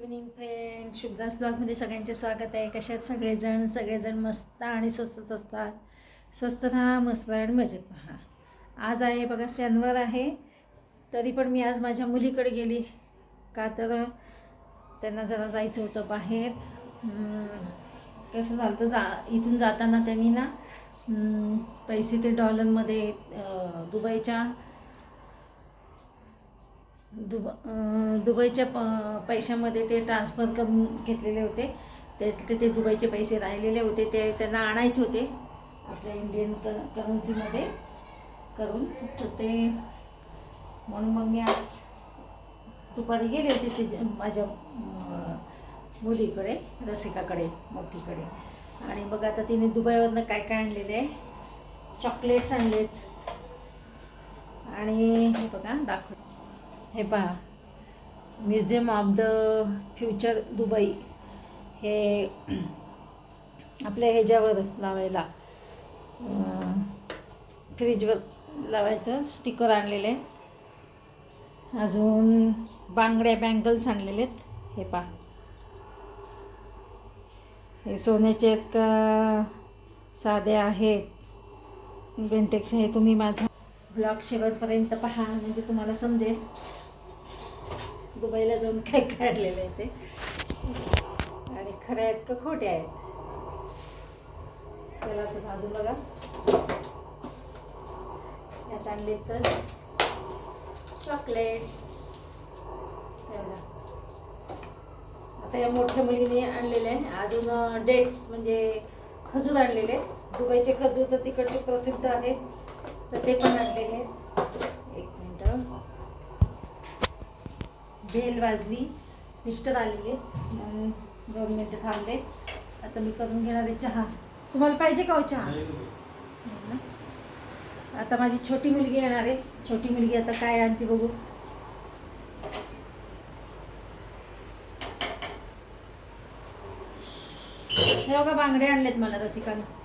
Evening friend शुभदास ब्लॉगमध्ये सगळ्यांचे स्वागत आहे. कशात सगळेजण? सगळेजण मस्त आणि स्वस्तच असतात. स्वस्त राहा मस्त राहा आणि मजेत पहा. आज आहे बघा शनिवार आहे. तरी पण मी आज माझ्या मुलीकडे गेली. का तर त्यांना जरा जायचं होतं बाहेर. कसं झालं जा इथून जाताना त्यांनी ना पैसे ते डॉलरमध्ये दुबईच्या दुब दुबईच्या प पैशामध्ये ते ट्रान्सफर करून घेतलेले होते. ते ते ते दुबईचे पैसे राहिलेले होते. ते त्यांना आणायचे होते. आपल्या इंडियन क करन्सीमध्ये करून. तर ते म्हणून मग मी आज दुपारी गेले होते ते माझ्या मुलीकडे रसिकाकडे मोठीकडे. आणि मग आता तिने दुबईवरनं काय काय आणलेले? आहे चॉकलेट्स आणलेत. आणि हे बघा दाखव हे पहा. Museum of the future Dubai. हे आपल्या ह्याच्यावर लावायला फ्रीजवर लावायचं स्टिकर आणलेले. आहे. अजून बांगड्या बँगल्स आणलेले आहेत. हे पहा. हे सोन्याचे आहेत का? साधे आहेत. बेंटेक्स हे तुम्ही माझा ब्लॉग शेवटपर्यंत पहा म्हणजे तुम्हाला समजेल. दुबईला जाऊन काय काढलेलं आहे ते. आणि खरे आहेत का खोटे आहेत? चला तर अजून बघा. यात आणले तर चॉकलेट्स आता या मोठ्या मुलीने आणलेले आहे. अजून डेट्स म्हणजे खजूर आणलेले आहेत. दुबईचे खजूर तर तिकडचे प्रसिद्ध आहेत. तर ते पण आणलेले. एक मिनटं. बेल वाजली. मिस्टर आलेले म्हणून दोन मिनटं थांबले. आता मी करून घेणार आहे चहा. तुम्हाला पाहिजे का हो चहा? आता माझी छोटी मुलगी येणार आहे. छोटी मुलगी आता काय आणते बघू. हे बघा बांगडे आणलेत मला रसिकाने.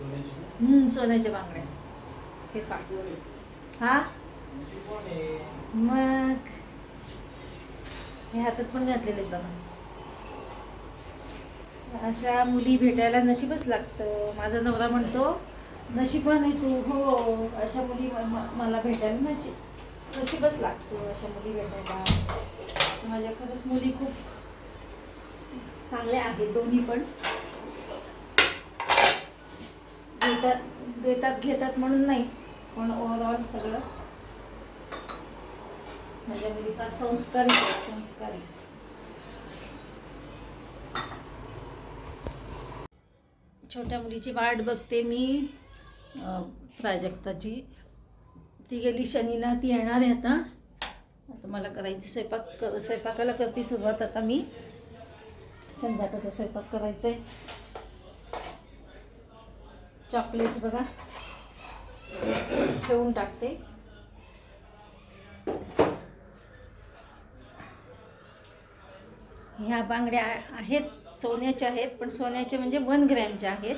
हम्म, सोन्याच्या बांगड्या हे पा. हा? मग? हे हातात पण घातलेले बघा. अशा मुली भेटायला नशीबच लागतं. माझा नवरा म्हणतो नशीबवान आहे तू. हो अशा मुली मला भेटायला नशीब नशीबच लागतो अशा मुली भेटायला. माझ्या खरंच मुली खूप चांगल्या आहेत दोन्ही पण. देतात देतात घेतात म्हणून नाही पण ओव्हरऑल सगळं. म्हणजे माझ्या मुली फार संस्कारी संस्कारी छोट्या मुलीची वाट बघते मी प्राजक्ताची. ती गेली शनीला ती येणार आहे आता. आता मला करायची स्वयंपाक कर स्वयंपाकाला करते सुरुवात आता मी. संध्याकाळचा स्वयंपाक करायचा आहे चॉकलेट्स बघा. ठेवून टाकते. ह्या बांगड्या आहेत सोन्याच्या आहेत पण सोन्याच्या म्हणजे वन ग्रॅमच्या आहेत.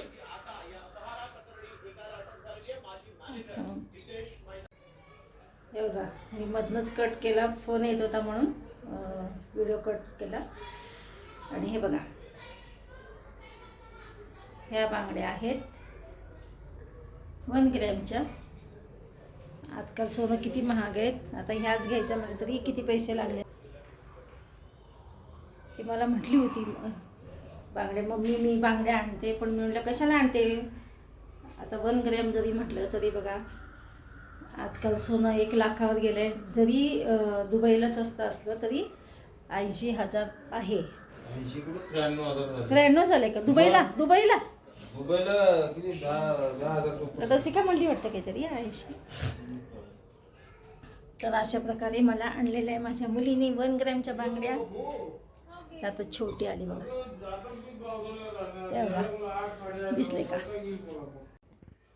हे बघा मी मधनंच कट केला. फोन येत होता म्हणून व्हिडिओ कट केला. आणि हे बघा. ह्या बांगड्या आहेत. वन ग्रॅमच्या. आजकाल सोनं किती महाग आहेत. आता ह्याच घ्यायचं म्हटलं तरी किती पैसे लागले. ती मला म्हटली होती बांगड्या मम्मी मी बांगड्या आणते पण मी म्हटलं कशाला आणते? आता वन ग्रॅम जरी म्हटलं तरी बघा आजकाल सोनं एक लाखावर गेलं आहे जरी दुबईला स्वस्त असलं तरी ऐंशी हजार आहे. त्र्याण्णव झाले. का? दुबईला. दुबईला. तर. तशी का म्हणली वाटतं काहीतरी ऐंशी तर अशा प्रकारे मला आणलेल्या आहे माझ्या मुलीने वन ग्रॅमच्या बांगड्या. त्या आता छोटी आली बघा त्या बघा दिसले का?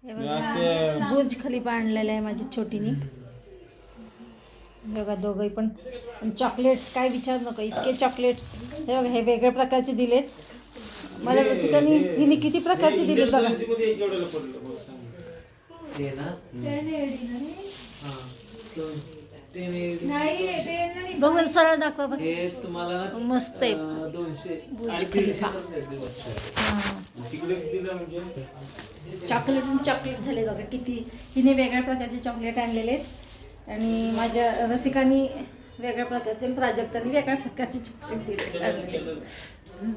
हे बघा. बुर्ज खलिफा आणलेला आहे माझी छोटीने. बघा दोघंही पण. पण चॉकलेट्स काय विचार नको इतके चॉकलेट्स हे बघा हे वेगळ्या प्रकारचे दिलेत. मला रसिकानी तिने किती प्रकारचे दिलेत बघा. हा. बघून सरळ दाखवा बघ. हे तुम्हाला ना, मस्त आहे. हां. म्हणजे? चॉकलेट आणि चॉकलेट झाले बघा किती हिने वेगळ्या प्रकारचे चॉकलेट आणलेले आहेत. आणि माझ्या रसिकांनी वेगळ्या प्रकारचे प्राजक्तांनी वेगळ्या प्रकारचे चॉकलेट दिले काय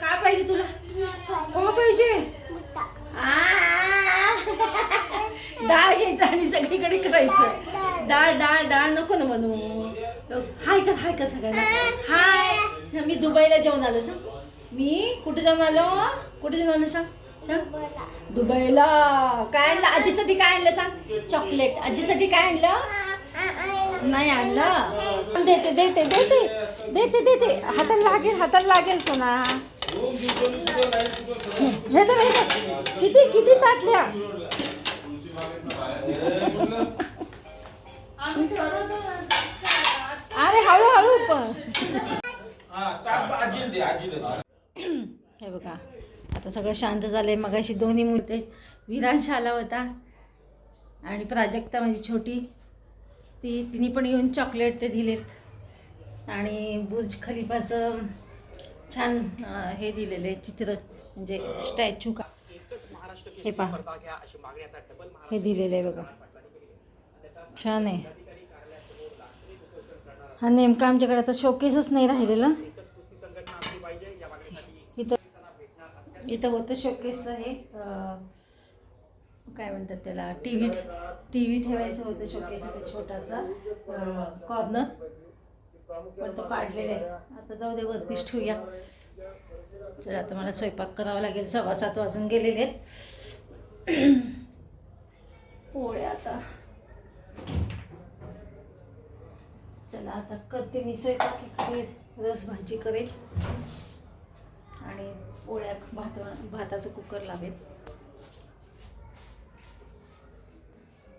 का पाहिजे तुला? हो पाहिजे? आ! डाळ घ्यायचं आणि सगळीकडे करायचं. डाळ डाळ डाळ नको ना म्हणू. हाय का हाय का सगळ्यांना? हाय. मी दुबईला जाऊन आलो सांग. मी कुठे जाऊन आलो? कुठे जाऊन आलो सांग? सांग. दुबईला. काय आणलं? आजीसाठी काय आणलं सांग? चॉकलेट. आजीसाठी काय आणलं? नाही आणलं? देते देते देते. देते देते. हाताला लागेल हाताला लागेल सोना. हे तर. किती किती ताटल्या? अरे हळूहळू पण. हा. हे बघा. आता सगळं शांत झालंय. मगाशी दोन्ही मुले विरांश आला होता. आणि प्राजक्ता माझी छोटी. ती तिने पण येऊन चॉकलेट ते दिलेत. आणि बुर्ज खलिफाचं छान हे दिलेलं आहे चित्र म्हणजे स्टॅच्यू का. हे पहा. हे दिलेलं आहे बघा. छान आहे. हा नेमका आमच्याकडे आता शोकेसच नाही राहिलेला. इथं इथं होतं शोकेसचं हे काय म्हणतात त्याला टी व्ही टी व्ही ठेवायचं होतं शोकेस इथं छोटासा कॉर्नर पण तो काढलेला आहे. आता जाऊ दे वरतीच ठेवूया. चला आता मला स्वयंपाक करावा लागेल. सव्वा सात वाजून गेलेले आहेत. पोळ्या आता. चला आता करते मी स्वयंपाक. एखादी रस भाजी करेल. आणि पोळ्या भात भाताचं कुकर लावेल.